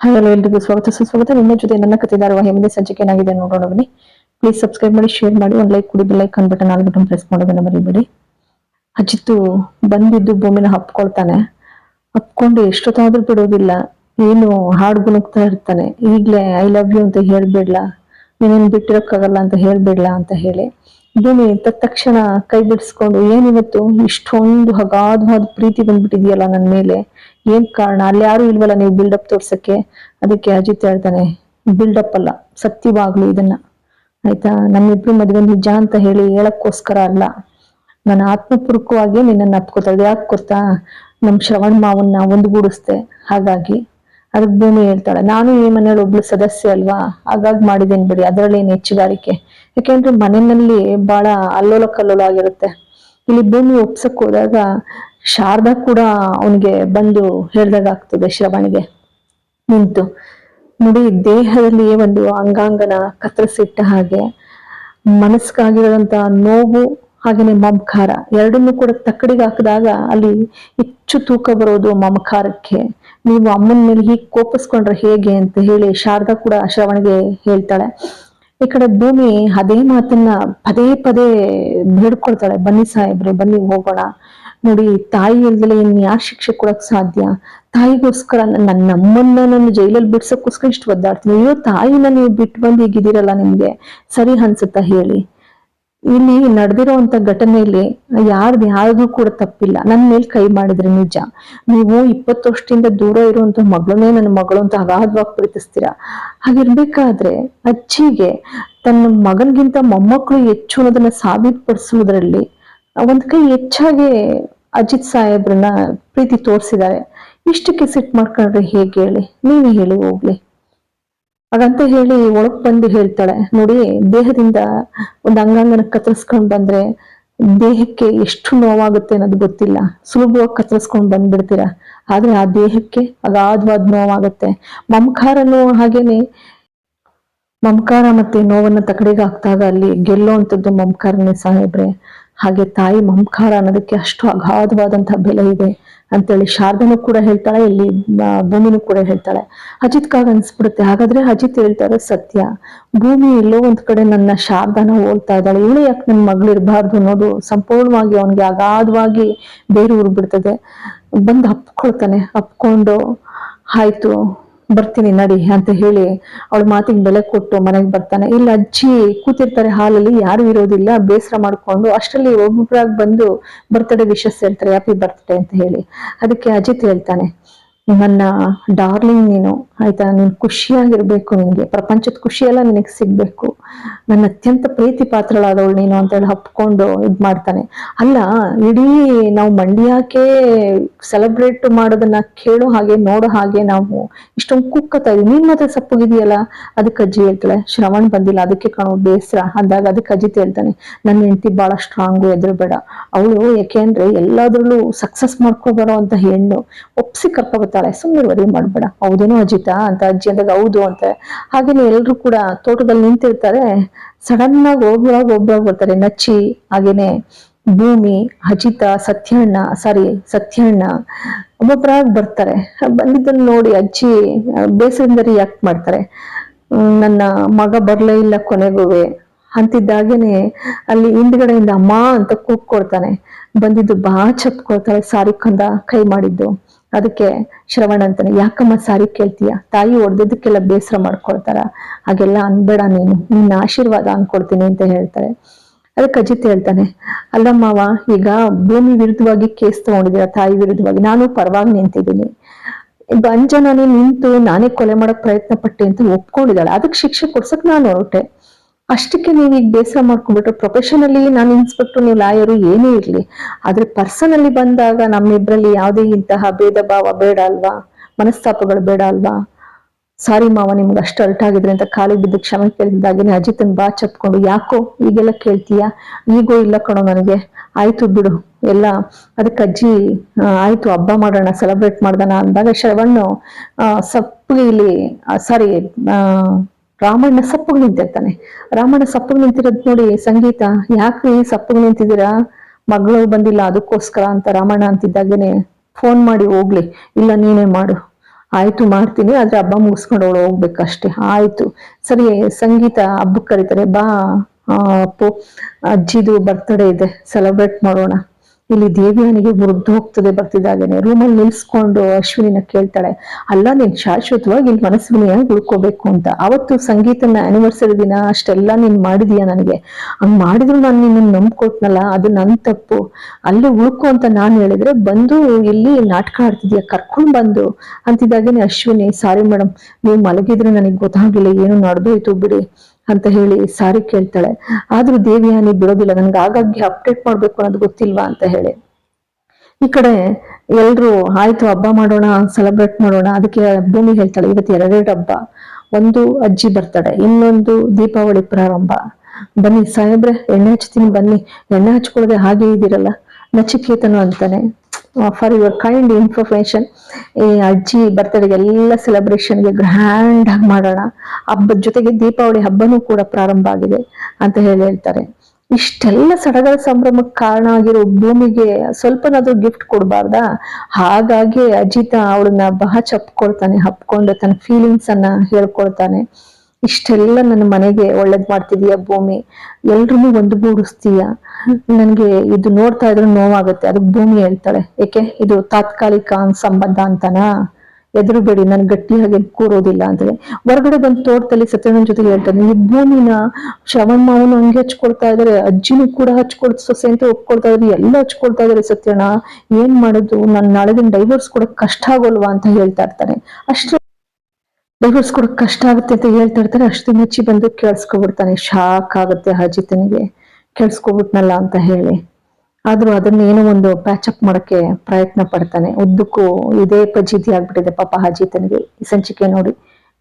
Hello ಎಲ್ರಿಗೂ ಸ್ವಾಗತ. ಸುಸ್ವಾಗತ ನಿಮ್ಮ ಜೊತೆ ನನ್ನ ಕಥೆದಾರ ಮುಂದೆ ಸಂಚಿಕೆ ಏನಾಗಿದೆ ನೋಡೋಣ ಬನ್ನಿ. ಪ್ಲೀಸ್ ಸಬ್ಸ್ಕ್ರೈಬ್ ಮಾಡಿ ಶೇರ್ ಮಾಡಿ. ಒಂದು ಲೈಕ್ ಕೊಡಿ ಲೈಕ್ ಅನ್ ನಾಲ್ಕು ಬಟನ್ ಪ್ರೆಸ್ ಮಾಡೋದನ್ನ ಮರಿಬೇಡಿ. ಅಜಿತ್ತು ಬಂದಿದ್ದು ಭೂಮಿನ ಹಪ್ಕೊಳ್ತಾನೆ. ಹಪ್ಕೊಂಡು ಎಷ್ಟೊತ್ತಾದ್ರೂ ಬಿಡೋದಿಲ್ಲ. ಏನು ಹಾಡು ಗುಣಗ್ತಾ ಇರ್ತಾನೆ. ಈಗಲೇ ಐ ಲವ್ ಯು ಅಂತ ಹೇಳ್ಬಿಡ್ಲಾ? ನೀನೇನು ಬಿಟ್ಟಿರೋಕ್ಕಾಗಲ್ಲ ಅಂತ ಹೇಳ್ಬಿಡ್ಲಾ ಅಂತ ಹೇಳಿ. ಭೂಮಿ ತಕ್ಷಣ ಕೈ ಬಿಡಿಸ್ಕೊಂಡು, ಏನಿವತ್ತು? ಇಷ್ಟೊಂದು ಅಗಾಧವಾದ ಪ್ರೀತಿ ಬಂದ್ಬಿಟ್ಟಿದ್ಯಲ್ಲ ನನ್ನ ಮೇಲೆ. ಏನ್ ಕಾರಣ? ಅಲ್ಲಿ ಯಾರು ಇಲ್ವಲ್ಲ ನೀವು ಬಿಲ್ಡಪ್ ತೋರ್ಸಕ್ಕೆ? ಅದಕ್ಕೆ ಅಜಿತ್ ಹೇಳ್ತಾನೆ ಬಿಲ್ಡಪ್ ಅಲ್ಲ, ಸತ್ಯವಾಗ್ಲು ಇದನ್ನ. ಆಯ್ತಾ? ನಮ್ಮಿಬ್ರು ಮದುವೆ ನಿಜ ಅಂತ ಹೇಳಿ ಹೇಳಕ್ಕೋಸ್ಕರ ಅಲ್ಲ. ನಾನು ಆತ್ಮಪೂರ್ವಕವಾಗಿ ನಿನ್ನನ್ನು ಅಪ್ಕೋತಾಳೆ ಯಾಕೆ ಗೊತ್ತಾ? ನಮ್ ಶ್ರವಣ್ ಮಾವನ್ನ ಒಂದುಗೂಡಿಸ್ದೆ. ಹಾಗಾಗಿ ಅದಕ್ಕೆ ಭೂಮಿ ಹೇಳ್ತಾಳೆ, ನಾನು ಈ ಮನೇಲಿ ಒಬ್ಳು ಸದಸ್ಯ ಅಲ್ವಾ? ಹಾಗಾಗಿ ಮಾಡಿದ್ದೇನೆ ಬಿಡಿ, ಅದರಲ್ಲಿ ಏನು ಹೆಚ್ಚುಗಾರಿಕೆ ಯಾಕೆಂದ್ರೆ ಮನೆಯಲ್ಲಿ ಬಹಳ ಅಲ್ಲೋಲ ಕಲ್ಲೋಲ ಆಗಿರುತ್ತೆ. ಇಲ್ಲಿ ಭೂಮಿ ಒಪ್ಸಕ್ ಹೋದಾಗ ಶಾರದಾ ಕೂಡ ಅವನಿಗೆ ಬಂದು ಹೇಳ್ದಾಗ ಆಗ್ತದೆ ಶ್ರವಣಿಗೆ. ನಿಂತು, ನೋಡಿ, ದೇಹದಲ್ಲಿ ಒಂದು ಅಂಗಾಂಗನ ಕತ್ತರಿಸಿಟ್ಟ ಹಾಗೆ ಮನಸ್ಸಿಗಾಗಿರೋದಂತ ನೋವು ಹಾಗೇನೆ ಮಮಕಾರ, ಎರಡನ್ನೂ ಕೂಡ ತಕ್ಕಡಿಗೆ ಹಾಕಿದಾಗ ಅಲ್ಲಿ ಹೆಚ್ಚು ತೂಕ ಬರೋದು ಮಮಕಾರಕ್ಕೆ. ನೀವು ಅಮ್ಮನ ಮೇಲೆ ಹೀಗೆ ಕೋಪಿಸ್ಕೊಂಡ್ರೆ ಹೇಗೆ ಅಂತ ಹೇಳಿ ಶಾರದಾ ಕೂಡ ಶ್ರವಣಿಗೆ ಹೇಳ್ತಾಳೆ. ಈ ಕಡೆ ಭೂಮಿ ಅದೇ ಮಾತನ್ನ ಪದೇ ಪದೇ ಬೇಡ್ಕೊಳ್ತಾಳೆ. ಬನ್ನಿ ಸಾಹೇಬ್ರೆ, ಬನ್ನಿ ಹೋಗೋಣ. ನೋಡಿ, ತಾಯಿ ಇಲ್ದಲೆ ಇನ್ ಯಾರ್ ಶಿಕ್ಷೆ ಕೊಡಕ್ ಸಾಧ್ಯ? ತಾಯಿಗೋಸ್ಕರ ನನ್ನ ನಮ್ಮನ್ನ ನಾನು ಜೈಲಲ್ಲಿ ಬಿಡ್ಸಕ್ಕೋಸ್ಕರ ಇಷ್ಟು ಒದ್ದಾಡ್ತೀನಿ. ಅಯ್ಯೋ, ತಾಯಿನ ನೀವು ಬಿಟ್ಟು ಬಂದು ಹೀಗಿದ್ದೀರಲ್ಲ ನಿಮ್ಗೆ? ಸರಿ ಅನ್ಸುತ್ತಾ ಹೇಳಿ. ಇಲ್ಲಿ ನಡೆದಿರುವಂತ ಘಟನೆಯಲ್ಲಿ ಯಾರ್ದು ಯಾರಿಗೂ ಕೂಡ ತಪ್ಪಿಲ್ಲ. ನನ್ನ ಮೇಲೆ ಕೈ ಮಾಡಿದ್ರಿ ನಿಜ. ನೀವು ಇಪ್ಪತ್ತು ವರ್ಷದಿಂದ ದೂರ ಇರುವಂತ ಮಗಳನ್ನೇ ನನ್ನ ಮಗಳು ಅಂತ ಅಗಾಧವಾಗಿ ಪ್ರೀತಿಸ್ತೀರಾ? ಹಾಗಿರ್ಬೇಕಾದ್ರೆ ಅಜ್ಜಿಗೆ ತನ್ನ ಮಗನಿಗಿಂತ ಮೊಮ್ಮಕ್ಕಳು ಹೆಚ್ಚು ಅನ್ನೋದನ್ನ ಸಾಬೀತುಪಡಿಸುವುದರಲ್ಲಿ ಒಂದ್ ಕೈ ಹೆಚ್ಚಾಗಿ ಅಜಿತ್ ಸಾಹೇಬ್ರನ್ನ ಪ್ರೀತಿ ತೋರಿಸಿದ್ದಾರೆ. ಇಷ್ಟಕ್ಕೆ ಸಿಟ್ ಮಾಡ್ಕೊಂಡ್ರೆ ಹೇಗೆ ಹೇಳಿ? ನೀವೇ ಹೇಳಿ ಹೋಗ್ಲಿ. ಹಾಗಂತ ಹೇಳಿ ಒಳಗ್ ಬಂದು ಹೇಳ್ತಾಳೆ, ನೋಡಿ ದೇಹದಿಂದ ಒಂದು ಅಂಗಾಂಗನ ಕತ್ತರಿಸ್ಕೊಂಡ್ ಬಂದ್ರೆ ದೇಹಕ್ಕೆ ಎಷ್ಟು ನೋವಾಗುತ್ತೆ ಅನ್ನೋದು ಗೊತ್ತಿಲ್ಲ. ಸುಲಭವಾಗಿ ಕತ್ತರಿಸ್ಕೊಂಡ್ ಬಂದ್ಬಿಡ್ತೀರಾ. ಆದ್ರೆ ಆ ದೇಹಕ್ಕೆ ಅಗಾಧವಾದ ನೋವಾಗುತ್ತೆ. ಮಮಕಾರನು ಹಾಗೇನೆ, ಮಮಕಾರ ಮತ್ತೆ ನೋವನ್ನ ತಕಡೆಗೆ ಹಾಕ್ದಾಗ ಅಲ್ಲಿ ಗೆಲ್ಲುವಂಥದ್ದು ಮಮಕಾರನೇ ಸಾಹೇಬ್ರೆ. ಹಾಗೆ ತಾಯಿ ಮಮಕಾರ ಅನ್ನೋದಕ್ಕೆ ಅಷ್ಟು ಅಗಾಧವಾದಂತಹ ಬೆಲೆ ಇದೆ. ಅಂತೇಳಿ ಶಾರದನು ಕೂಡ ಹೇಳ್ತಾಳೆ, ಇಲ್ಲಿ ಭೂಮಿನೂ ಕೂಡ ಹೇಳ್ತಾಳೆ. ಅಜಿತ್ಕಾಗ ಅನ್ಸ್ಬಿಡುತ್ತೆ. ಹಾಗಾದ್ರೆ ಅಜಿತ್ ಹೇಳ್ತಾರೆ, ಸತ್ಯ, ಭೂಮಿ ಎಲ್ಲೋ ಒಂದ್ ಕಡೆ ನನ್ನ ಶಾರ್ದಾನ ಹೋಲ್ತಾ ಇದ್ದಾಳೆ. ಇವಳು ಯಾಕೆ ನನ್ನ ಮಗಳಿರ್ಬಾರ್ದು ಅನ್ನೋದು ಸಂಪೂರ್ಣವಾಗಿ ಅವನಿಗೆ ಅಗಾಧವಾಗಿ ಬೇರು ಉರ್ಬಿಡ್ತದೆ ಬಂದು ಹಪ್ಕೊಳ್ತಾನೆ ಅಪ್ಕೊಂಡು ಆಯ್ತು. ಬರ್ತೀನಿ, ನಡಿ ಅಂತ ಹೇಳಿ ಅವಳ ಮಾತಿಗೆ ಬೆಲೆ ಕೊಟ್ಟು ಮನೆಗೆ ಬರ್ತಾನೆ. ಇಲ್ಲ, ಅಜ್ಜಿ, ಕೂತಿರ್ತಾರೆ ಹಾಲಲ್ಲಿ, ಯಾರು ಇರೋದಿಲ್ಲ, ಬೇಸರ ಮಾಡ್ಕೊಂಡು ಅಷ್ಟರಲ್ಲಿ ಒಬ್ಬೊಬ್ಬರಾಗಿ ಬಂದು ಬರ್ತಡೇ ವಿಶಸ್ ಹೇಳ್ತಾರೆ ಹ್ಯಾಪಿ ಬರ್ತ್ಡೇ ಅಂತ ಹೇಳಿ. ಅದಕ್ಕೆ ಅಜಿತ್ ಹೇಳ್ತಾನೆ ನನ್ನ ಡಾರ್ಲಿಂಗ್ ನೀನು ಆಯ್ತಾ? ನೀನು ಖುಷಿಯಾಗಿರ್ಬೇಕು ನಿನ್ಗೆ ಪ್ರಪಂಚದ ಖುಷಿಯೆಲ್ಲ ನಿನಗೆ ಸಿಗ್ಬೇಕು. ನನ್ನ ಅತ್ಯಂತ ಪ್ರೀತಿ ಪಾತ್ರಳಾದವಳು ನೀನು ಅಂತ ಹೇಳಿ ಹಪ್ಕೊಂಡು ಇದ್ ಮಾಡ್ತಾನೆ. ಅಲ್ಲ, ಇಡೀ ನಾವು ಮಂಡ್ಯಕ್ಕೆ ಸೆಲೆಬ್ರೇಟ್ ಮಾಡೋದನ್ನ ಕೇಳೋ ಹಾಗೆ, ನೋಡೋ ಹಾಗೆ ನಾವು ಇಷ್ಟೊಂದು ಕುಕ್ಕತ್ತಾ ಇದೀವಿ. ನೀನ್ ಮಾತ್ರ ಸಪ್ಪಗಿದೆಯಲ್ಲ ಅದಕ್ಕೆ ಅಜ್ಜಿ ಹೇಳ್ತಾಳೆ. ಶ್ರವಣ್ ಬಂದಿಲ್ಲ, ಅದಕ್ಕೆ ಕಾಣೋ ಬೇಸರ. ಅಂದಾಗ ಅದಕ್ಕೆ ಅಜ್ಜಿ ಹೇಳ್ತಾನೆ. ನನ್ನ ಹೆಂಡತಿ ಬಹಳ ಸ್ಟ್ರಾಂಗು ಎದುರುಬೇಡ ಅವಳು ಯಾಕೆಂದ್ರೆ ಎಲ್ಲಾದ್ರಲ್ಲೂ ಸಕ್ಸಸ್ ಮಾಡ್ಕೊಬಾರೋ ಅಂತ ಹೆಣ್ಣು ಒಪ್ಸಿ ಕರ್ಕೊಬತ್ತಾಳೆ. ಸುಮ್ಮನೆ ವರಿ ಮಾಡ್ಬೇಡ. ಹೌದೇನೋ ಅಜಿತ ಅಂತ ಅಜ್ಜಿ ಅಂದಾಗ ಹೌದು ಅಂತ. ಹಾಗೇನೆ ಎಲ್ರು ಕೂಡ ತೋಟದಲ್ಲಿ ನಿಂತಿರ್ತಾರೆ. ಸಡನ್ ಆಗಿ ಒಬ್ಬರಾಗ ಒಬ್ಬರಾಗ ಬರ್ತಾರೆ. ನಚ್ಚಿ, ಹಾಗೇನೆ ಭೂಮಿ, ಅಜಿತ, ಸತ್ಯಣ್ಣ ಸಾರಿ ಸತ್ಯಣ್ಣ ಒಬ್ಬೊಬ್ಬರಾಗಿ ಬರ್ತಾರೆ. ಬಂದಿದ್ದನ್ನು ನೋಡಿ ಅಜ್ಜಿ ಬೇಸರಿಂದ ರಿಯಾಕ್ಟ್ ಮಾಡ್ತಾರೆ. ನನ್ನ ಮಗ ಬರ್ಲೇ ಇಲ್ಲ ಕೊನೆಗೂ ಅಂತಿದ್ದಾಗೇನೆ ಅಲ್ಲಿ ಹಿಂದ್ಗಡೆಯಿಂದ ಅಮ್ಮ ಅಂತ ಕೂಗ್ಕೊಳ್ತಾನೆ. ಬಂದಿದ್ದು ಬಾ, ಚಪ್ಕೊಳ್ತಾಳೆ, ಸಾರಿ ಕಂದ ಕೈ ಮಾಡಿದ್ದು. ಅದಕ್ಕೆ ಶ್ರವಣ ಅಂತಾನೆ, ಯಾಕಮ್ಮ ಸಾರಿ ಕೇಳ್ತೀಯ? ತಾಯಿ ಹೊಡೆದಿದ್ದಕ್ಕೆಲ್ಲ ಬೇಸರ ಮಾಡ್ಕೊಳ್ತಾರ? ಹಾಗೆಲ್ಲ ಅನ್ಬೇಡ ನೀನು, ನಿನ್ನ ಆಶೀರ್ವಾದ ಅನ್ಕೊಡ್ತೀನಿ ಅಂತ ಹೇಳ್ತಾರೆ. ಅದಕ್ಕೆ ಅಜಿತ್ ಹೇಳ್ತಾನೆ, ಅಲ್ಲ ಮಾವ, ಈಗ ಭೂಮಿ ವಿರುದ್ಧವಾಗಿ ಕೇಸ್ ತಗೊಂಡಿದ್ದೀರ, ತಾಯಿ ವಿರುದ್ಧವಾಗಿ? ನಾನು ಪರವಾಗಿ ನಿಂತಿದ್ದೀನಿ. ಅಂಜನಾನೇ ನಿಂತು ನಾನೇ ಕೊಲೆ ಮಾಡಕ್ ಪ್ರಯತ್ನ ಪಟ್ಟೆ ಅಂತ ಒಪ್ಕೊಂಡಿದ್ದಾಳೆ. ಅದಕ್ಕೆ ಶಿಕ್ಷೆ ಕೊಡ್ಸಕ್ ನಾನು ಹೊರಟೆ. ಅಷ್ಟಕ್ಕೆ ನೀವು ಈಗ ಬೇಸರ ಮಾಡ್ಕೊಂಡ್ಬಿಟ್ರೆ ಪ್ರೊಫೆಷನಲಿ ನಾನು ಇನ್ಸ್ಪೆಕ್ಟರ್ ನೀವು ಲಾಯರು ಏನೇ ಇರಲಿ. ಆದ್ರೆ ಪರ್ಸನಲ್ಲಿ ಬಂದಾಗ ನಮ್ಮಿಬ್ರಲ್ಲಿ ಯಾವುದೇ ಇಂತಹ ಭೇದ ಭಾವ ಬೇಡ ಅಲ್ವಾ? ಮನಸ್ತಾಪಗಳು ಬೇಡ ಅಲ್ವಾ? ಸಾರಿ ಮಾವ ನಿಮ್ಗೆ ಅಷ್ಟು ಅರ್ಟ್ ಆಗಿದ್ರೆ ಅಂತ ಕಾಲಿಗೆ ಬಿದ್ದು ಕ್ಷಮೆ ಕೇಳಿದಾಗಿನೇ ಅಜಿತನ್ ಬಾ ಚಪ್ಕೊಂಡು ಯಾಕೋ ಈಗೆಲ್ಲ ಕೇಳ್ತೀಯಾ? ಈಗೋ ಇಲ್ಲ ಕಣೋ ನನಗೆ. ಆಯ್ತು ಬಿಡು. ಎಲ್ಲ ಅದಕ್ಕೆ ಅಜ್ಜಿ ಆಯ್ತು ಹಬ್ಬ ಮಾಡೋಣ ಸೆಲೆಬ್ರೇಟ್ ಮಾಡ್ದಣ ಅಂದಾಗ ಶ್ರವಣ್ಣು ಆ, ಸಪ್ಪಗೆ ಇಲ್ಲಿ ಸಾರಿ ರಾಮಣ್ಣ ಸಪ್ಪಗೆ ನಿಂತಿರ್ತಾನೆ. ರಾಮಣ್ಣ ಸಪ್ಪಗೆ ನಿಂತಿರೋದ್ ನೋಡಿ ಸಂಗೀತ ಯಾಕೆ ಸಪ್ಪಗೆ ನಿಂತಿದ್ದೀರಾ? ಮಗಳು ಬಂದಿಲ್ಲ, ಅದಕ್ಕೋಸ್ಕರ ಅಂತ ರಾಮಣ್ಣ ಅಂತಿದ್ದಾಗೇನೆ ಫೋನ್ ಮಾಡಿ ಹೋಗ್ಲಿ, ಇಲ್ಲ ನೀನೇ ಮಾಡು. ಆಯ್ತು ಮಾಡ್ತೀನಿ, ಆದ್ರೆ ಹಬ್ಬ ಮುಗಿಸ್ಕೊಂಡು ಅವಳು ಹೋಗ್ಬೇಕಷ್ಟೇ. ಆಯ್ತು. ಸರಿ, ಸಂಗೀತ ಹಬ್ಬಕ್ಕೆ ಕರೀತಾರೆ. ಬಾ ಅಪ್ಪು. ಅಜ್ಜಿದು ಬರ್ತ್ಡೇ ಇದೆ ಸೆಲೆಬ್ರೇಟ್ ಮಾಡೋಣ. ಇಲ್ಲಿ ದೇವಿಯನಿಗೆ ಮುರಿದು ಹೋಗ್ತದೆ ಬರ್ತಿದ್ದಾಗೇನೆ. ರೂಮಲ್ಲಿ ನಿಲ್ಸ್ಕೊಂಡು ಅಶ್ವಿನಿನ ಕೇಳ್ತಾಳೆ, ಅಲ್ಲ, ನೀನ್ ಶಾಶ್ವತವಾಗಿ ಇಲ್ಲಿ ಮನಸ್ವಿನಿಯಾಗಿ ಉಳ್ಕೋಬೇಕು ಅಂತ. ಅವತ್ತು ಸಂಗೀತನ ಆನಿವರ್ಸರಿ ದಿನ ಅಷ್ಟೆಲ್ಲ ನೀನ್ ಮಾಡಿದೀಯ ನನಗೆ? ಹಂಗ್ ಮಾಡಿದ್ರು ನಾನು ನಿನ್ನ ನಂಬ್ಕೊಟ್ನಲ್ಲ, ಅದು ನನ್ ತಪ್ಪು. ಅಲ್ಲಿ ಉಳ್ಕೊ ಅಂತ ನಾನು ಹೇಳಿದ್ರೆ, ಬಂದು ಇಲ್ಲಿ ನಾಟಕ ಆಡ್ತಿದ್ಯಾ, ಕರ್ಕೊಂಡ್ ಬಂದು. ಅಂತಿದ್ದಾಗೇನೆ ಅಶ್ವಿನಿ, ಸಾರಿ ಮೇಡಮ್ ನೀವು ಮಲಗಿದ್ರೆ ನನಗೆ ಗೊತ್ತಾಗಿಲ್ಲ ಏನು ನಡೆದೋಯ್ತು ಬಿಡಿ. ಅಂತ ಹೇಳಿ ಸಾರಿ ಕೇಳ್ತಾಳೆ. ಆದ್ರೂ ದೇವಿಯಾನಿ ಬಿಡೋದಿಲ್ಲ, ನನ್ಗೆ ಆಗಾಗ್ಗೆ ಅಪ್ಡೇಟ್ ಮಾಡ್ಬೇಕು ಅನ್ನೋದು ಗೊತ್ತಿಲ್ವಾ ಅಂತ ಹೇಳಿ. ಈ ಕಡೆ ಎಲ್ರು, ಆಯ್ತು ಹಬ್ಬ ಮಾಡೋಣ ಸೆಲೆಬ್ರೇಟ್ ಮಾಡೋಣ, ಅದಕ್ಕೆ ಭೂಮಿ ಹೇಳ್ತಾಳೆ. ಇವತ್ತು ಎರಡೆರಡು ಹಬ್ಬ. ಒಂದು ಅಜ್ಜಿ ಬರ್ತಾಳೆ ಇನ್ನೊಂದು ದೀಪಾವಳಿ ಪ್ರಾರಂಭ. ಬನ್ನಿ ಸಾಹೇಬ್ರೆ, ಎಣ್ಣೆ ಹಚ್ತೀನಿ, ಬನ್ನಿ. ಎಣ್ಣೆ ಹಚ್ಕೊಳ್ಳದೆ ಹಾಗೆ ಇದ್ದೀರಲ್ಲ, ನಚಿಕೇತನು ಅಂತಾನೆ. ಫಾರ್ ಯುವರ್ ಕೈಂಡ್ ಇನ್ಫಾರ್ಮೇಶನ್ ಈ ಅಜ್ಜಿ ಬರ್ತಡೆಗೆ ಎಲ್ಲ ಸೆಲೆಬ್ರೇಷನ್ಗೆ ಗ್ರ್ಯಾಂಡ್ ಆಗಿ ಮಾಡೋಣ. ಹಬ್ಬದ ಜೊತೆಗೆ ದೀಪಾವಳಿ ಹಬ್ಬನೂ ಕೂಡ ಪ್ರಾರಂಭ ಆಗಿದೆ ಅಂತ ಹೇಳಿ ಹೇಳ್ತಾರೆ. ಇಷ್ಟೆಲ್ಲ ಸಡಗರ ಸಂಭ್ರಮಕ್ಕೆ ಕಾರಣ ಆಗಿರೋ ಭೂಮಿಗೆ ಸ್ವಲ್ಪನಾದ್ರೂ ಗಿಫ್ಟ್ ಕೊಡಬಾರ್ದಾ? ಹಾಗಾಗಿ ಅಜಿತ ಅವಳನ್ನ ಬಹ ಚಪ್ಕೊಳ್ತಾನೆ, ಹಪ್ಕೊಂಡು ತನ್ನ ಫೀಲಿಂಗ್ಸ್ ಅನ್ನ ಹೇಳ್ಕೊಳ್ತಾನೆ. ಇಷ್ಟೆಲ್ಲ ನನ್ನ ಮನೆಗೆ ಒಳ್ಳೇದ್ ಮಾಡ್ತಿದೀಯ ಭೂಮಿ? ಎಲ್ರೂ ಒಂದುಗೂಡಿಸ್ತೀಯ? ನನ್ಗೆ ಇದು ನೋಡ್ತಾ ಇದ್ರೆ ನೋವಾಗುತ್ತೆ, ಅದಕ್ಕೆ ಭೂಮಿ ಹೇಳ್ತಾಳೆ. ಏಕೆ? ಇದು ತಾತ್ಕಾಲಿಕ ಸಂಬಂಧ ಅಂತನಾ? ಎದುರುಬೇಡಿ ನಾನು ಗಟ್ಟಿಯಾಗಿ ಕೂರೋದಿಲ್ಲ ಅಂದ್ರೆ ಹೊರಗಡೆ ಬಂದು ತೋಟದಲ್ಲಿ ಸತ್ಯನ ಜೊತೆ ಹೇಳ್ತಾನೆ, ಈ ಭೂಮಿನ ಶ್ರವಣ್ ಮಾವನು ಹಂಗೆ ಹಚ್ಕೊಳ್ತಾ ಇದಾರೆ, ಅಜ್ಜಿನೂ ಕೂಡ ಹಚ್ಕೊಳ್ ಸೊಸೆ ಅಂತ ಒಪ್ಕೊಳ್ತಾ ಇದ್ರೆ, ಎಲ್ಲ ಹಚ್ಕೊಳ್ತಾ ಇದಾರೆ ಸತ್ಯಣ್ಣ. ಏನ್ ಮಾಡೋದು? ನನ್ ನಾಳೆ ದಿನ ಡೈವರ್ಸ್ ಕೊಡಕ್ ಕಷ್ಟ ಆಗೋಲ್ವಾ ಅಂತ ಹೇಳ್ತಾ ಇರ್ತಾನೆ. ಅಷ್ಟು ಡೈವರ್ಸ್ ಕಷ್ಟ ಆಗುತ್ತೆ ಅಂತ ಹೇಳ್ತಾ ಇರ್ತಾರೆ. ಅಷ್ಟು ಮೆಚ್ಚಿ ಬಂದು ಕೇಳಿಸ್ಕೊಬಿಡ್ತಾನೆ. ಶಾಕ್ ಆಗುತ್ತೆ ಅಜಿತನಿಗೆ. ಕೇಳಿಸ್ಕೊಬಿಟ್ನಲ್ಲ ಅಂತ ಹೇಳಿ. ಆದ್ರೂ ಅದನ್ನ ಏನೋ ಒಂದು ಪ್ಯಾಚಪ್ ಮಾಡಕ್ಕೆ ಪ್ರಯತ್ನ ಪಡ್ತಾನೆ. ಉದ್ದಕ್ಕೂ ಇದೇ ಪಜಿತಿ ಆಗ್ಬಿಟ್ಟಿದೆ ಪಾಪ ಅಜಿತನಿಗೆ ಈ ಸಂಚಿಕೆ ನೋಡಿ.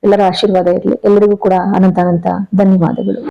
ಎಲ್ಲರ ಆಶೀರ್ವಾದ ಇರಲಿ. ಎಲ್ಲರಿಗೂ ಕೂಡ ಅನಂತ ಅನಂತ ಧನ್ಯವಾದಗಳು.